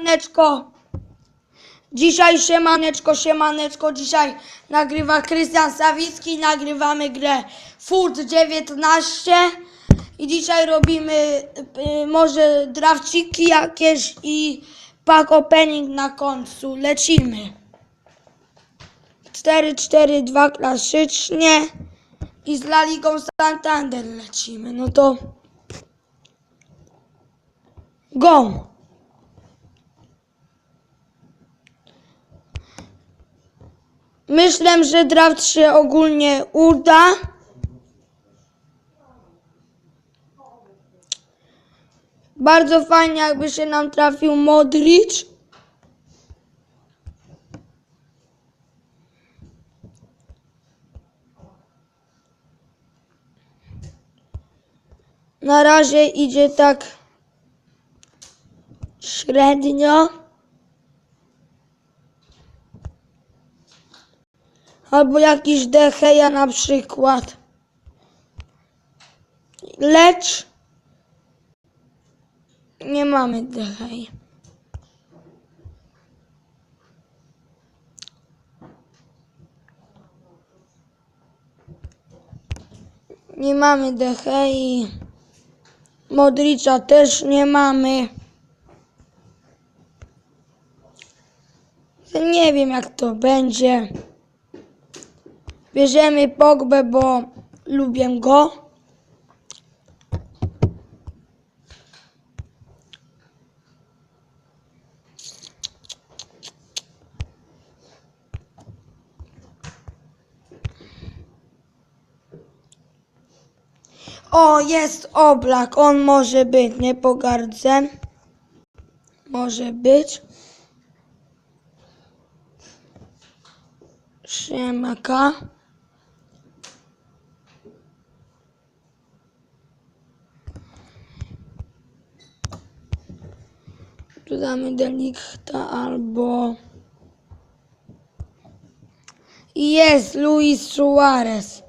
Siemaneczko. Dzisiaj siemaneczko, siemaneczko. Dzisiaj nagrywa Krystian Sawicki. Nagrywamy grę Food 19. I dzisiaj robimy y, może drafciki jakieś i pack opening na końcu. Lecimy. 4-4-2 klasycznie. I z La Ligą Santander lecimy. No to... Go! Myślę, że draft się ogólnie uda. Bardzo fajnie, jakby się nam trafił Modric. Na razie idzie tak średnio. Albo jakiś Deheja na przykład. Lecz nie mamy Dehej. Nie mamy Dehei. Modricza też nie mamy. Nie wiem jak to będzie. Bierzemy Pogbę, bo lubię go. O, jest oblak, on może być, nie pogardzę. Może być. Siemaka. Tu damy Delikta albo... Jest Luis Suarez.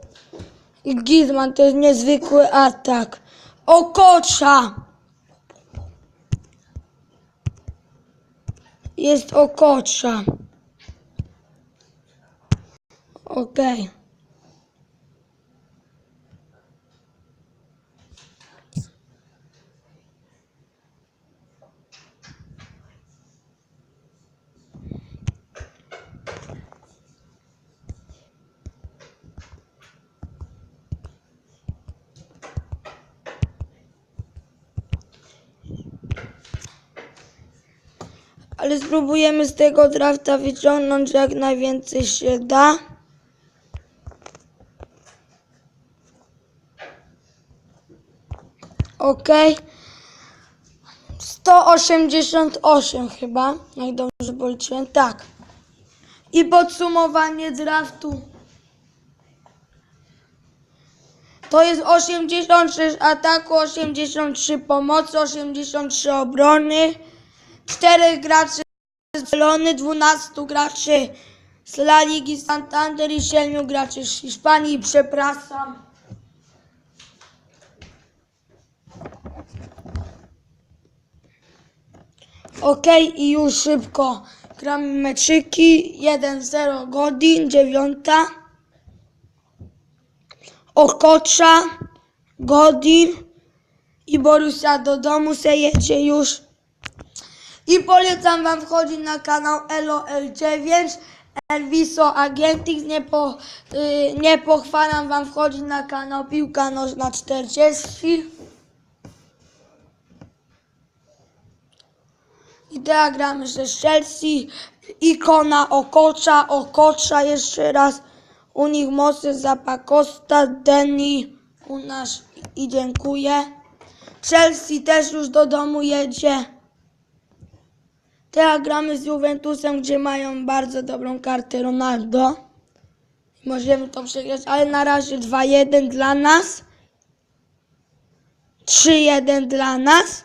I Gizman to jest niezwykły atak. Okocza! Jest Okocza. Okej. Ale spróbujemy z tego drafta wyciągnąć jak najwięcej się da. Okej. 188 chyba, jak dobrze policzyłem. Tak. I podsumowanie draftu. To jest 86 ataku, 83 pomocy, 83 obrony, 4 graczy z Barcelony, 12 graczy z La Ligi Santander i 7 graczy z Hiszpanii. Przepraszam. Okej, i już szybko gramy meczyki. 1-0 Godin, dziewiąta. Okocza, Godin i Borussia do domu se jedzie już. I polecam wam wchodzić na kanał LOL9 Elviso Agentix. Nie, po, y, nie pochwalam wam wchodzić na kanał Piłka Nożna 40. I teraz gramy ze Chelsea. Ikona Okocza, Okocza jeszcze raz. U nich Moses Zapakosta, Denny u nas i dziękuję. Chelsea też już do domu jedzie. Teraz gramy z Juventusem, gdzie mają bardzo dobrą kartę Ronaldo. Możemy to przegrać, ale na razie 2-1 dla nas. 3-1 dla nas.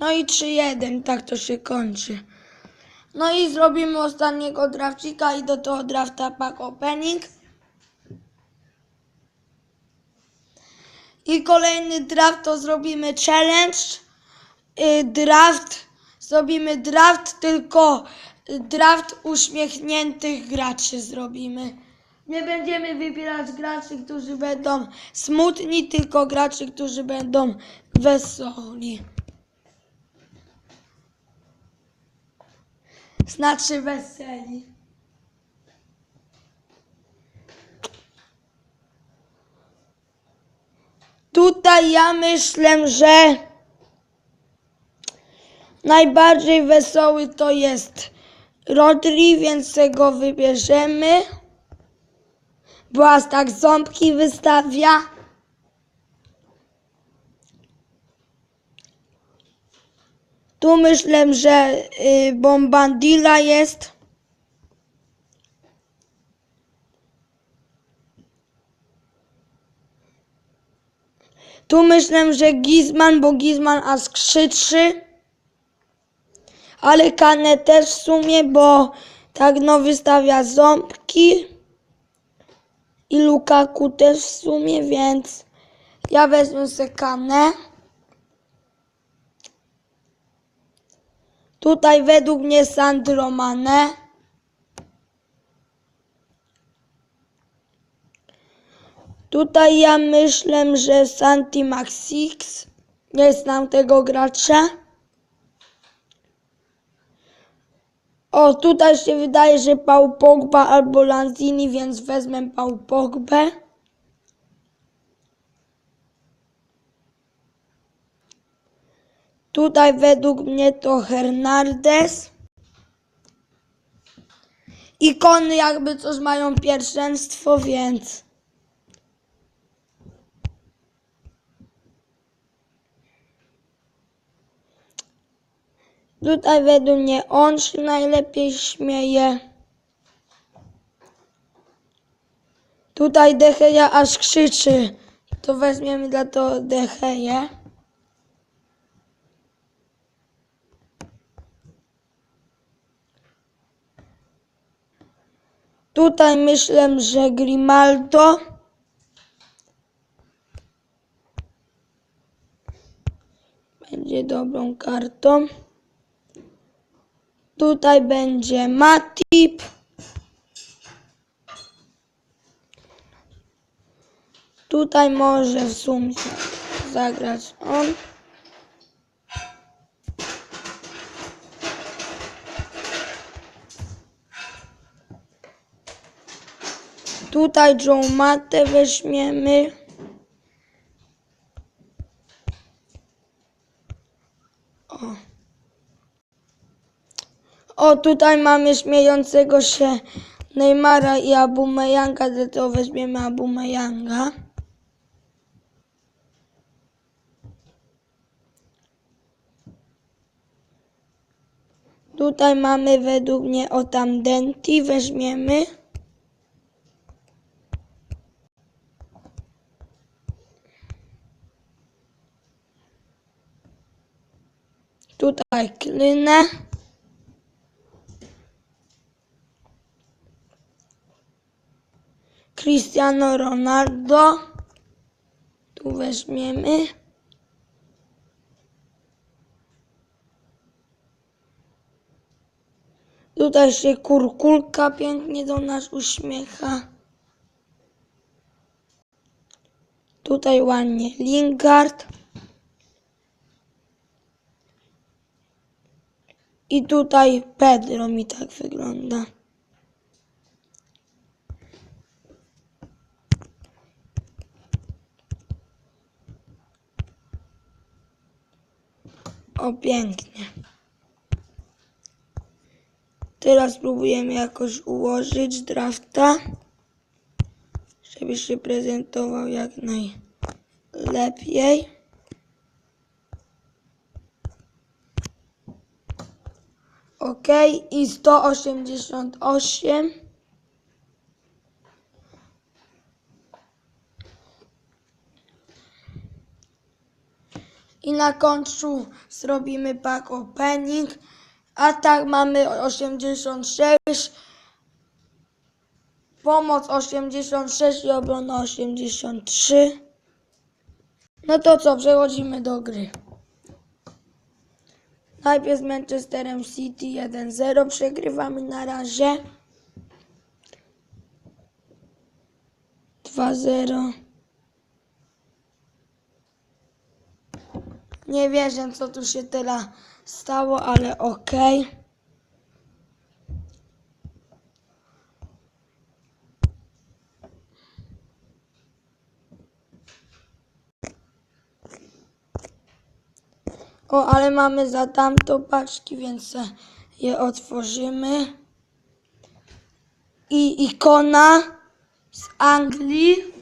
No i 3-1, tak to się kończy. No i zrobimy ostatniego drafcika i do tego drafta pack opening. I kolejny draft to zrobimy challenge. Y, draft, zrobimy draft, tylko draft uśmiechniętych graczy zrobimy. Nie będziemy wybierać graczy, którzy będą smutni, tylko graczy, którzy będą wesoli. Znaczy weseli. Tutaj ja myślę, że najbardziej wesoły to jest Rodri, więc tego wybierzemy. Bo aż tak ząbki wystawia. Tu myślę, że y, Bombandila jest. Tu myślę, że Gizman, bo Gizman aż krzyczy. Ale Kane też w sumie, bo tak no wystawia ząbki. I Lukaku też w sumie, więc ja wezmę sobie Kanę. Tutaj według mnie Sandro Mane. Tutaj ja myślę, że Santi Maxix. Nie znam tego gracza. O, tutaj się wydaje, że Paul Pogba albo Lanzini, więc wezmę Paul Pogbę. Tutaj według mnie to Hernandez. Ikony jakby coś mają pierwszeństwo, więc... Tutaj według mnie on się najlepiej śmieje. Tutaj Decheja aż krzyczy. To weźmiemy dla to Decheję. Tutaj myślę, że Grimaldo. Będzie dobrą kartą. Tutaj będzie Matip. Tutaj może w sumie zagrać on. Tutaj Joe Matę weźmiemy. O, tutaj mamy śmiejącego się Neymara i Abumeyanga, dlatego weźmiemy Abumeyanga. Tutaj mamy według mnie Otandenti, weźmiemy. Tutaj klynę. Cristiano Ronaldo. Tu weźmiemy. Tutaj się kurkulka pięknie do nas uśmiecha. Tutaj ładnie Lingard. I tutaj Pedro mi tak wygląda. O, pięknie. Teraz spróbujemy jakoś ułożyć drafta, żeby się prezentował jak najlepiej. Ok, i 188. I na końcu zrobimy pack opening. A tak mamy 86. Pomoc 86 i obrona 83. No to co, przechodzimy do gry. Najpierw z Manchesterem City 1-0 przegrywamy na razie. 2-0. Nie wierzę, co tu się teraz stało, ale okej. O, ale mamy za tamto paczki, więc je otworzymy. I ikona z Anglii.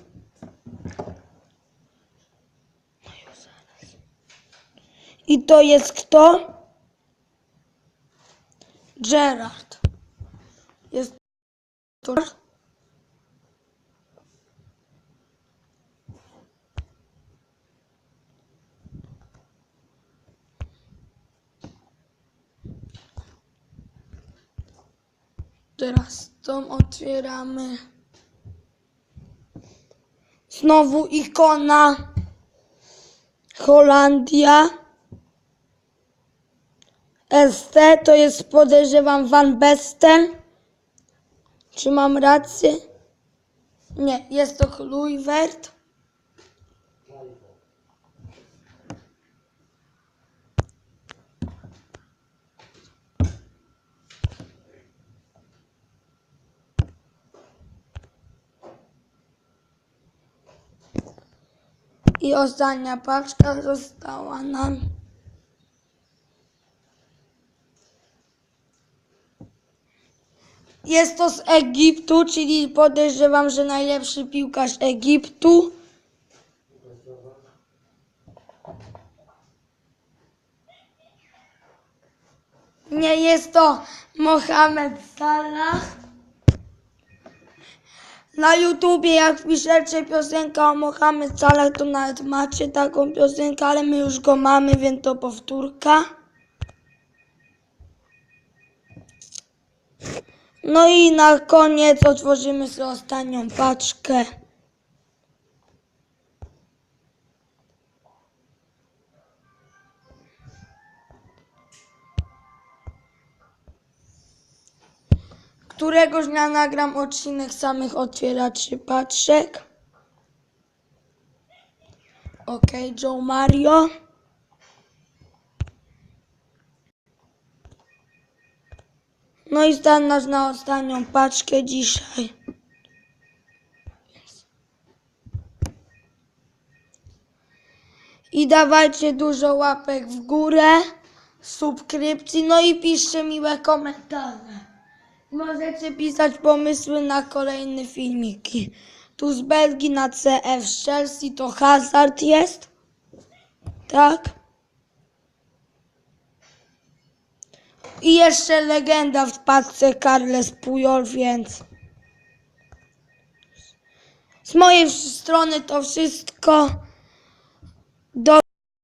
I to jest kto? Gerard. Jest to. Teraz tą otwieramy. Znowu ikona. Holandia. ST to jest podejrzewam Van Besten. Czy mam rację? Nie, jest to Kluivert. I ostatnia paczka została nam. Jest to z Egiptu, czyli podejrzewam, że najlepszy piłkarz Egiptu. Nie jest to Mohamed Salah. Na YouTubie jak piszecie piosenka o Mohamed Salah, to nawet macie taką piosenkę, ale my już go mamy, więc to powtórka. No i na koniec otworzymy sobie ostatnią paczkę. Któregoś dnia nagram odcinek samych otwieraczy paczek. Ok, Joe Mario. No i stan nas na ostatnią paczkę dzisiaj. I dawajcie dużo łapek w górę, subskrypcji, no i piszcie miłe komentarze. Możecie pisać pomysły na kolejne filmiki. Tu z Belgii na CF z Chelsea to Hazard jest. Tak? I jeszcze legenda w paczce Carles Puyol, więc z mojej strony to wszystko. Do